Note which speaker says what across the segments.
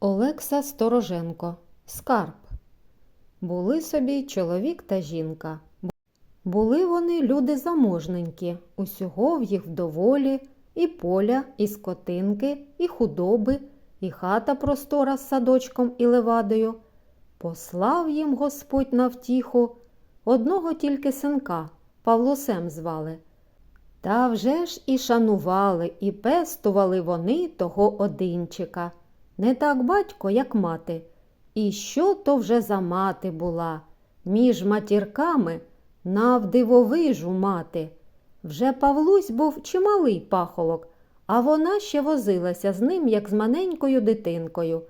Speaker 1: Олекса Стороженко. Скарб. Були собі чоловік та жінка. Були вони люди заможненькі, усього в їх вдоволі, і поля, і скотинки, і худоби, і хата простора з садочком і левадою. Послав їм Господь на втіху одного тільки синка, Павлусем звали. Та вже ж і шанували, і пестували вони того одинчика. Не так батько, як мати. І що то вже за мати була? Між матірками навдивовижу мати. Вже Павлусь був чималий пахолок, а вона ще возилася з ним, як з маленькою дитинкою.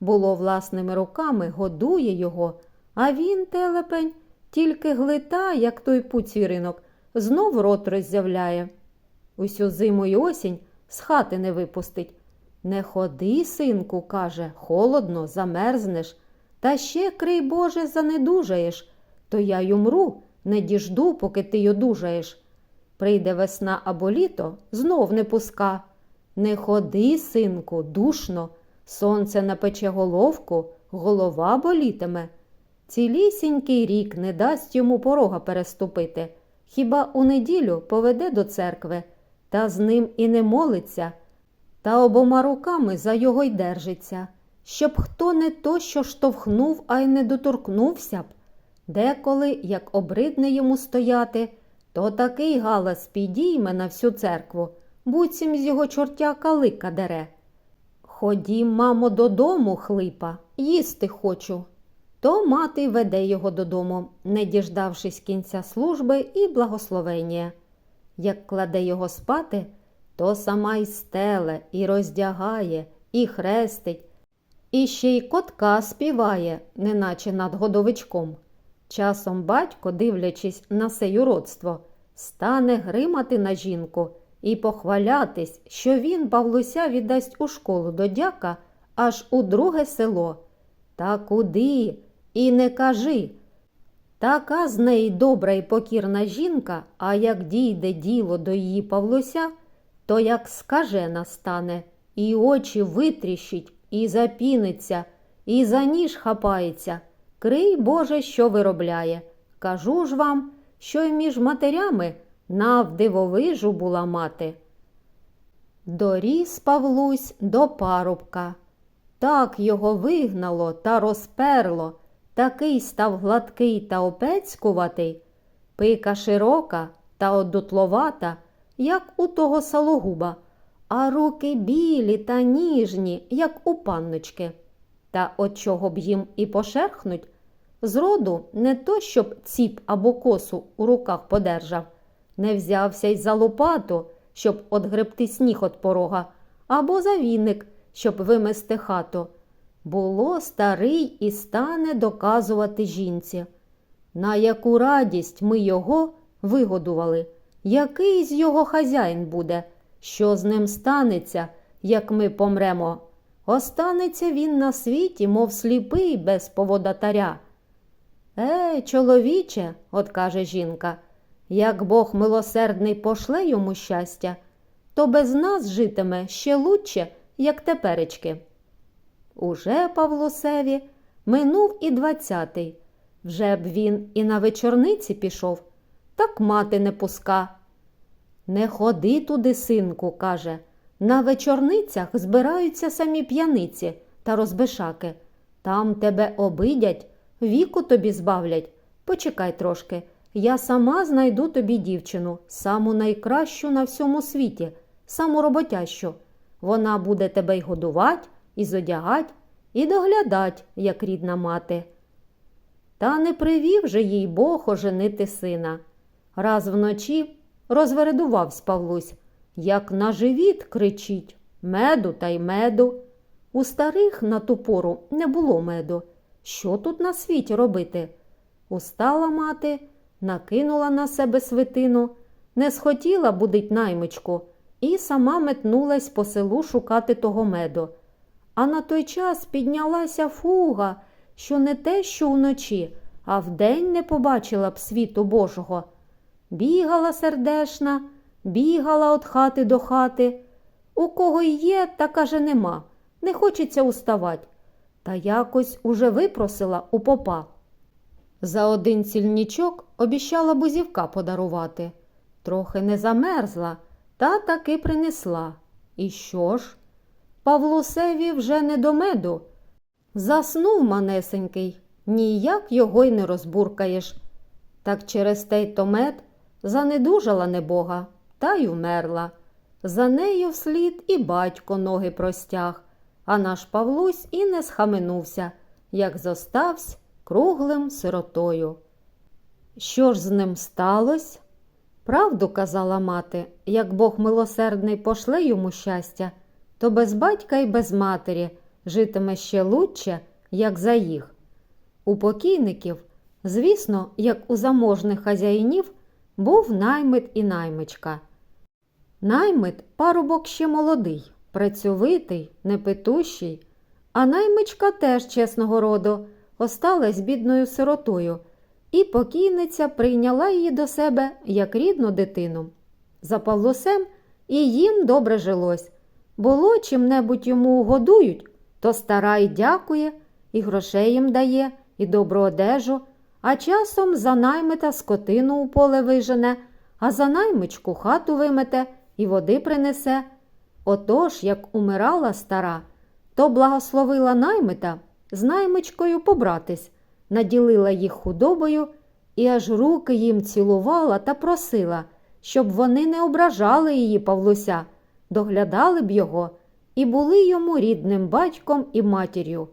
Speaker 1: Було власними руками, годує його, а він, телепень, тільки глита, як той пуцвіринок, знов рот роззявляє. Усю зиму й осінь з хати не випустить. Не ходи, синку, каже, холодно, замерзнеш, та ще, крий Боже, занедужаєш, то я й умру, не діжду, поки ти й одужаєш. Прийде весна або літо, знов не пуска. Не ходи, синку, душно, сонце напече головку, голова болітиме. Цілісінький рік не дасть йому порога переступити. Хіба у неділю поведе до церкви, та з ним і не молиться, та обома руками за його й держиться, щоб хто не то що штовхнув, а й не доторкнувся б. Деколи, як обридне йому стояти, то такий галас підійме на всю церкву, буцім з його чортяка лика дере. Ходім, мамо, додому, хлипа, їсти хочу. То мати веде його додому, не діждавшись кінця служби і благословення. Як кладе його спати, то сама й стеле, і роздягає, і хрестить, і ще й котка співає, неначе над годовичком. Часом батько, дивлячись на сей уродство, стане гримати на жінку і похвалятись, що він Павлуся віддасть у школу до дяка аж у друге село. Та куди? І не кажи. Така з неї добра і покірна жінка, а як дійде діло до її Павлуся, то як скажена стане, і очі витріщить, і запіниться, і за ніж хапається. Крий Боже, що виробляє. Кажу ж вам, що й між матерями навдивовижу була мати. Доріс Павлусь до парубка. Так його вигнало та розперло, такий став гладкий та опецькуватий, пика широка та одутловата, як у того салогуба, а руки білі та ніжні, як у панночки. Та от чого б їм і пошерхнуть, зроду не то, щоб ціп або косу у руках подержав, не взявся й за лопату, щоб одгребти сніг от порога, або за віник, щоб вимести хату. Було старий і стане доказувати жінці. На яку радість ми його вигодували, який з його хазяїн буде, що з ним станеться, як ми помремо. Останеться він на світі, мов сліпий без поводатаря. Е, чоловіче, от каже жінка, як Бог милосердний пошле йому щастя, то без нас житиме ще лучше, як теперечки. Уже Павлусеві минув і двадцятий. Вже б він і на вечорниці пішов, так мати не пуска. Не ходи туди, синку, каже. На вечорницях збираються самі п'яниці та розбишаки. Там тебе обидять, віку тобі збавлять. Почекай трошки, я сама знайду тобі дівчину, саму найкращу на всьому світі, саму роботящу. Вона буде тебе й годувати, і зодягать, і доглядать, як рідна мати. Та не привів же їй Бог оженити сина. Раз вночі розвередувався Павлусь, як на живіт кричить меду та й меду. У старих на ту пору не було меду. Що тут на світі робити? Устала мати, накинула на себе свитину, не схотіла будить наймичку і сама метнулась по селу шукати того меду. А на той час піднялася фуга, що не те, що вночі, а вдень не побачила б світу Божого. Бігала сердешна, бігала від хати до хати. У кого й є, та каже нема. не хочеться уставать, та якось уже випросила у попа. За один цільнічок обіщала бузівка подарувати. Трохи не замерзла, та таки принесла. І що ж? Павлусеві вже не до меду. Заснув манесенький, ніяк його й не розбуркаєш. Так через те то мед занедужала небога, та й умерла. За нею вслід і батько ноги простяг, а наш Павлусь і не схаменувся, як зоставсь круглим сиротою. Що ж з ним сталося? Правду казала мати, як Бог милосердний пошле йому щастя, то без батька і без матері житиме ще лучше, як за їх. У покійників, звісно, як у заможних хазяїнів, був наймит і наймичка. Наймит парубок ще молодий, працьовитий, непитущий, а наймичка теж чесного роду, осталась бідною сиротою, і покійниця прийняла її до себе як рідну дитину. За Павлусем і їм добре жилось. Було чим-небудь йому угодують, то стара й дякує, і грошей їм дає, і добру одежу, а часом за наймита скотину у поле вижене, а за наймичку хату вимете і води принесе. Отож, як умирала стара, то благословила наймита з наймичкою побратись, наділила їх худобою і аж руки їм цілувала та просила, щоб вони не ображали її Павлуся, доглядали б його і були йому рідним батьком і матір'ю.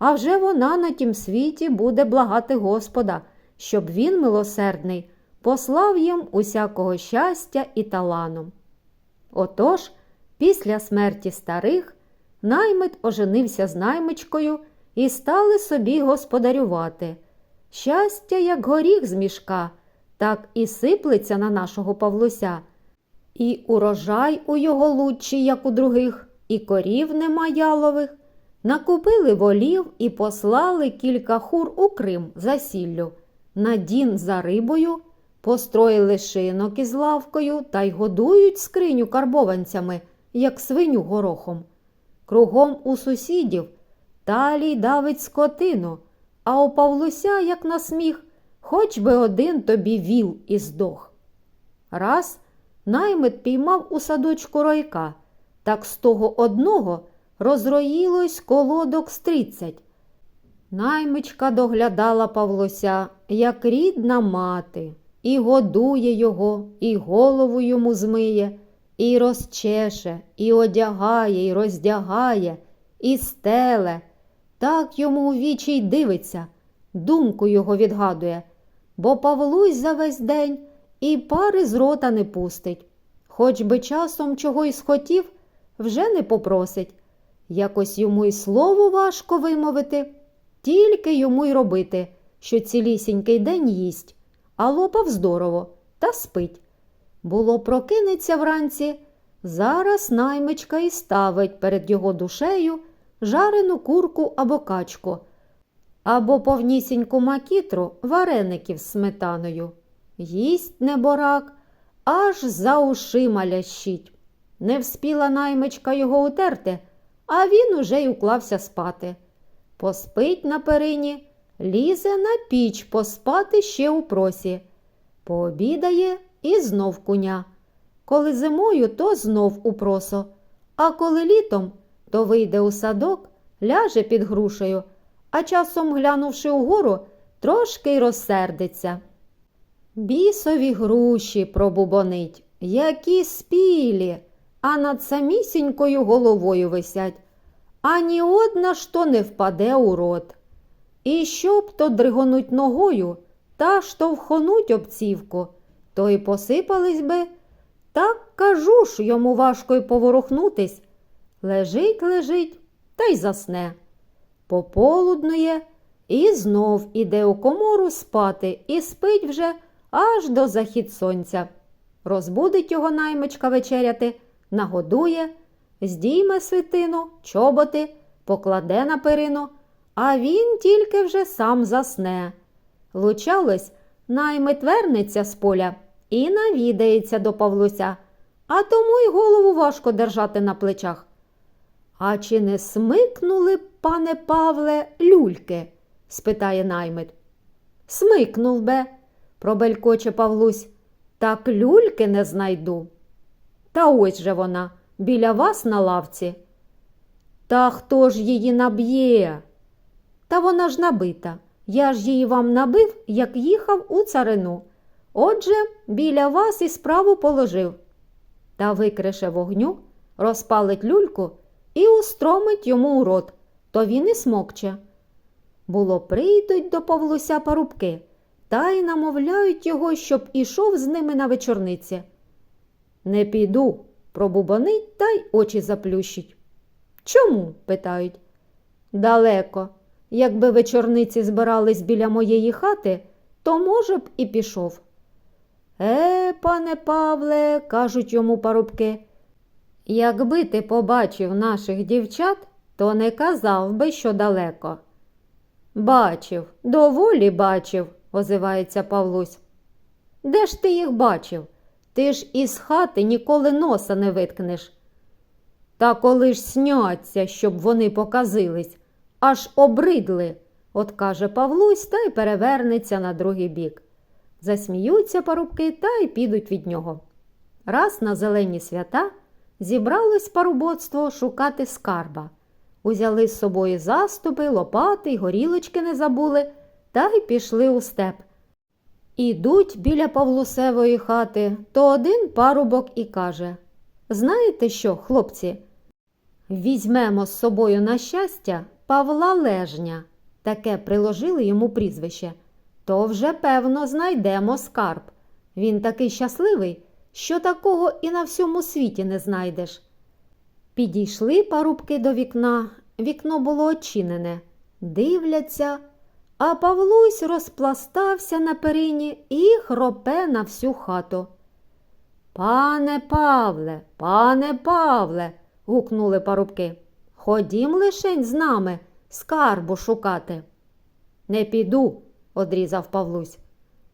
Speaker 1: А вже вона на тім світі буде благати Господа, щоб він, милосердний, послав їм усякого щастя і талану. Отож, після смерті старих, наймит оженився з наймичкою і стали собі господарювати. Щастя, як горіх з мішка, так і сиплеться на нашого Павлуся. І урожай у його лучший, як у других, і корів нема ялових. Накупили волів і послали кілька хур у Крим за сіллю, на дін за рибою, построїли шинок із лавкою та й годують скриню карбованцями, як свиню горохом. Кругом у сусідів талій давить скотину, а у Павлуся, як на сміх, хоч би один тобі віл і здох. Раз наймит піймав у садочку ройка, так з того одного розроїлось колодок з тридцять. Наймичка доглядала Павлося, як рідна мати, і годує його, і голову йому змиє, і розчеше, і одягає, і роздягає, і стеле. Так йому у вічі й дивиться, думку його відгадує, бо Павлусь за весь день і пари з рота не пустить. Хоч би часом чого й схотів, вже не попросить. Якось йому й слово важко вимовити, тільки йому й робити, що цілісінький день їсть, а лопав здорово та спить. Було прокинеться вранці, зараз наймичка і ставить перед його душею жарену курку або качку, або повнісіньку макітру вареників з сметаною. Їсть неборак, аж за ушима лящить. Не вспіла наймичка його утерти, а він уже й уклався спати. Поспить на перині, лізе на піч поспати ще у просі. Пообідає і знов куня. Коли зимою, то знов у просо, а коли літом, то вийде у садок, ляже під грушею, а часом, глянувши угору, трошки й розсердиться. Бісові груші пробубонить, які спілі, а над самісінькою головою висять, ані одна що не впаде у рот. І щоб то дригонуть ногою та штовхонуть обцівку, то й посипались би. Так кажу ж йому важко й поворухнутись. Лежить, лежить та й засне. Пополуднує і знов іде у комору спати і спить вже аж до захід сонця. Розбудить його наймичка вечеряти, нагодує, здійме свитину, чоботи, покладе на перину, а він тільки вже сам засне. Лучалось, наймит вернеться з поля і навідається до Павлуся, а тому й голову важко держати на плечах. А чи не смикнули, пане Павле, люльки? спитає наймит. Смикнув би, пробелькоче Павлусь. Так люльки не знайду. Та ось же вона, біля вас на лавці. Та хто ж її наб'є? Та вона ж набита. Я ж її вам набив, як їхав у царину. Отже, біля вас і справу положив. Та викрише вогню, розпалить люльку і устромить йому у рот, то він і смокче. Було, прийдуть до Павлуся парубки та й намовляють його, щоб ішов з ними на вечорниці. Не піду, пробубонить та й очі заплющить. Чому? питають. Далеко. Якби вечорниці збирались біля моєї хати, то, може б, і пішов. Е, пане Павле, кажуть йому парубки, якби ти побачив наших дівчат, то не казав би, що далеко. Бачив, доволі бачив, озивається Павлусь. Де ж ти їх бачив? Ти ж із хати ніколи носа не виткнеш. Та коли ж сняться, щоб вони показились, аж обридли, от каже Павлусь та й перевернеться на другий бік. Засміються парубки та й підуть від нього. Раз на зелені свята зібралось парубоцтво шукати скарба. Узяли з собою заступи, лопати й горілочки не забули та й пішли у степ. Ідуть біля Павлусевої хати, то один парубок і каже Знаєте що, хлопці? Візьмемо з собою на щастя Павла Лежня, таке приложили йому прізвище, то вже, певно, знайдемо скарб. Він такий щасливий, що такого і на всьому світі не знайдеш. Підійшли парубки до вікна, вікно було очинене, дивляться, а Павлусь розпластався на перині і хропе на всю хату. Пане Павле, пане Павле, гукнули парубки. Ходім лишень з нами скарбу шукати. Не піду, одрізав Павлусь.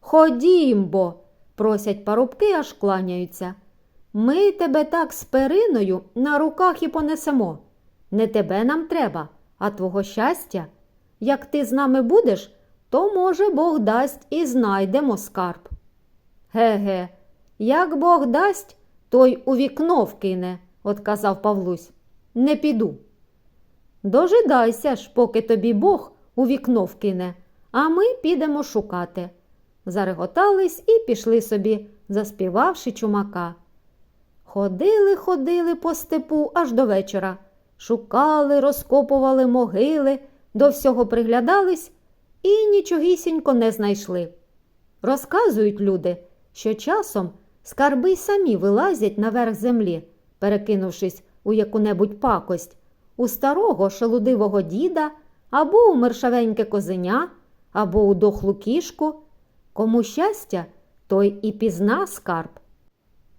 Speaker 1: Ходім бо, просять парубки, аж кланяються. Ми тебе так з периною на руках і понесемо. Не тебе нам треба, а твого щастя. Як ти з нами будеш, то, може, Бог дасть і знайдемо скарб. Ге-ге, як Бог дасть, той у вікно вкине, отказав Павлусь. Не піду. Дожидайся ж, поки тобі Бог у вікно вкине, а ми підемо шукати. Зареготались і пішли собі, заспівавши чумака. Ходили, ходили по степу аж до вечора. Шукали, розкопували могили, до всього приглядались і нічогісінько не знайшли. Розказують люди, що часом скарби й самі вилазять наверх землі, перекинувшись у яку-небудь пакость, у старого шелудивого діда або у мершавеньке козеня, або у дохлу кішку. Кому щастя, той і пізна скарб.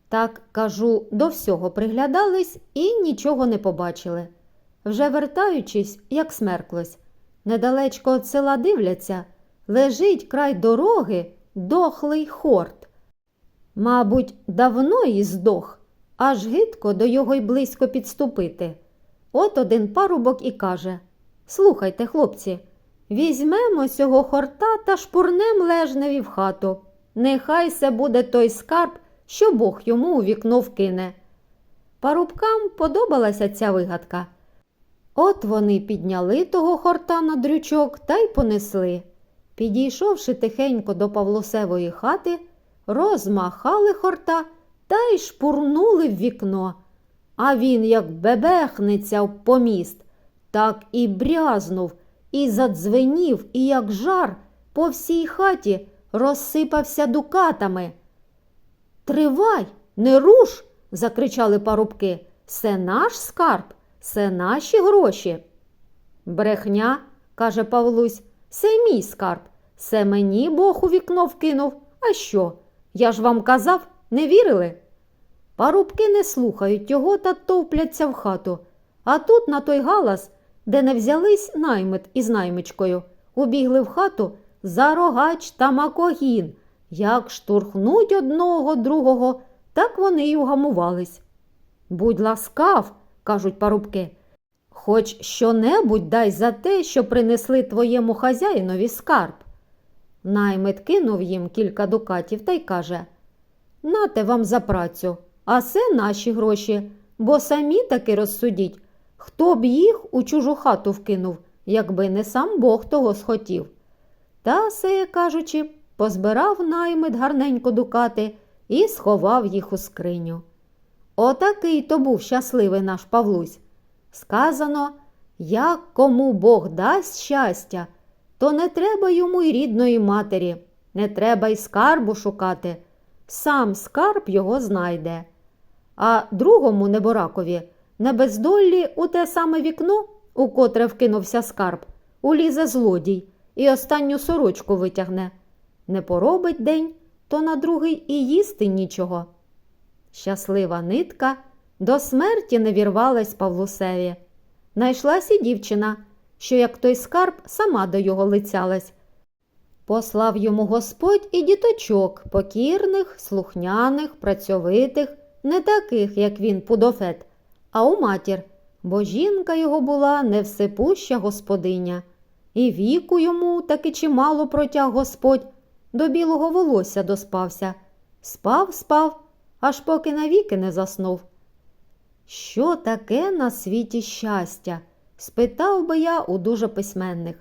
Speaker 1: Так, кажу, до всього приглядались і нічого не побачили. Вже вертаючись, як смерклось, недалечко від села дивляться, лежить край дороги дохлий хорт. Мабуть, давно і здох, аж гидко до його й близько підступити. От один парубок і каже Слухайте, хлопці, візьмемо цього хорта та шпурнем лежневі в хату. Нехай се буде той скарб, що Бог йому у вікно вкине. Парубкам подобалася ця вигадка. От вони підняли того хорта на дрючок та й понесли. Підійшовши тихенько до Павлосевої хати, розмахали хорта та й шпурнули в вікно. А він, як бебехнеться в поміст, так і брязнув, і задзвенів, і як жар по всій хаті розсипався дукатами. Тривай, не руш, закричали парубки. Це наш скарб, це наші гроші. Брехня, каже Павлусь, це мій скарб. Це мені Бог у вікно вкинув. А що? Я ж вам казав, не вірили? Парубки не слухають його та товпляться в хату. А тут на той галас, де не взялись наймит із наймичкою, убігли в хату за рогач та макогін. Як штурхнуть одного другого, так вони й угамувались. Будь ласкав, кажуть парубки, Хоч що-небудь дай за те, що принесли твоєму хазяїнові скарб. Наймит кинув їм кілька дукатів та й каже Нате вам за працю, а це наші гроші, бо самі таки розсудіть, хто б їх у чужу хату вкинув, якби не сам Бог того схотів. Та, сеє кажучи, позбирав наймит гарненько дукати і сховав їх у скриню. Отакий то був щасливий наш Павлусь. Сказано, як кому Бог дасть щастя, то не треба йому й рідної матері, не треба й скарбу шукати. Сам скарб його знайде. А другому неборакові на бездоллі у те саме вікно, у котре вкинувся скарб, улізе злодій і останню сорочку витягне. Не поробить день, то на другий і їсти нічого. Щаслива нитка до смерті не вірвалась Павлусеві. Найшлась і дівчина, що, як той скарб, сама до його лицялась. Послав йому Господь і діточок, покірних, слухняних, працьовитих, не таких, як він, пудофет, а у матір, бо жінка його була невсипуща господиня. І віку йому таки чимало протяг Господь, до білого волосся доспався. Спав, спав, аж поки навіки не заснув. Що таке на світі щастя? спитав би я у дуже письменних.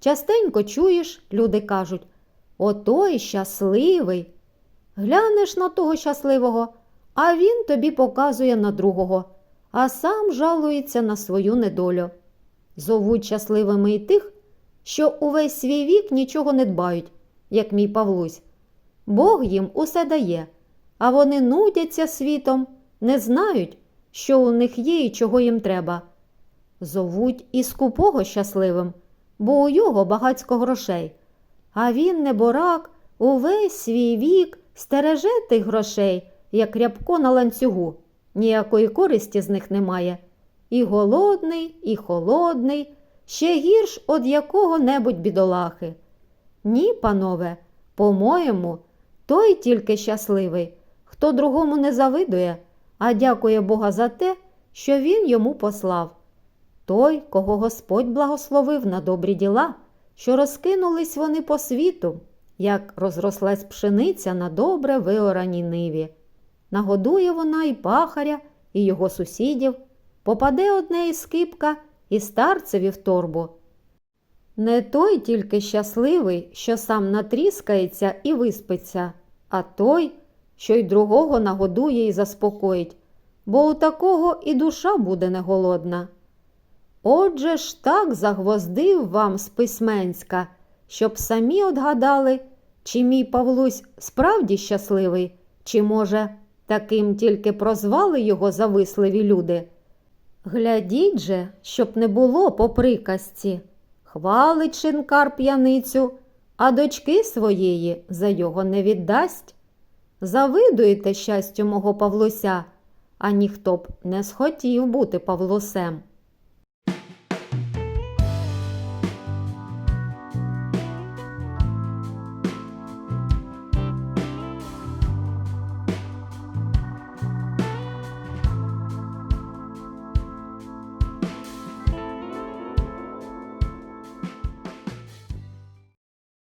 Speaker 1: Частенько чуєш, люди кажуть, отой щасливий. Глянеш на того щасливого, а він тобі показує на другого, а сам жалується на свою недолю. Зовуть щасливими і тих, що увесь свій вік нічого не дбають, як мій Павлусь. Бог їм усе дає, а вони нудяться світом, не знають, що у них є і чого їм треба. Зовуть і скупого щасливим, бо у його багацько грошей. А він, неборак, увесь свій вік стереже тих грошей, як рябко на ланцюгу. Ніякої користі з них немає. І голодний, і холодний, ще гірш од якого-небудь бідолахи. Ні, панове, по-моєму, той тільки щасливий, хто другому не завидує, а дякує Бога за те, що він йому послав. Той, кого Господь благословив на добрі діла, що розкинулись вони по світу, як розрослась пшениця на добре виораній ниві. Нагодує вона і пахаря, і його сусідів, попаде одне із скипка і старцеві в торбу. Не той тільки щасливий, що сам натріскається і виспиться, а той, що й другого нагодує і заспокоїть, бо у такого і душа буде не голодна. Отже ж так загвоздив вам з письменська, щоб самі отгадали, чи мій Павлусь справді щасливий, чи, може, таким тільки прозвали його зависливі люди. Глядіть же, щоб не було по приказці. Хвалить шинкар п'яницю, а дочки своєї за його не віддасть. Завидуєте щастю мого Павлося, а ніхто б не схотів бути Павлусем.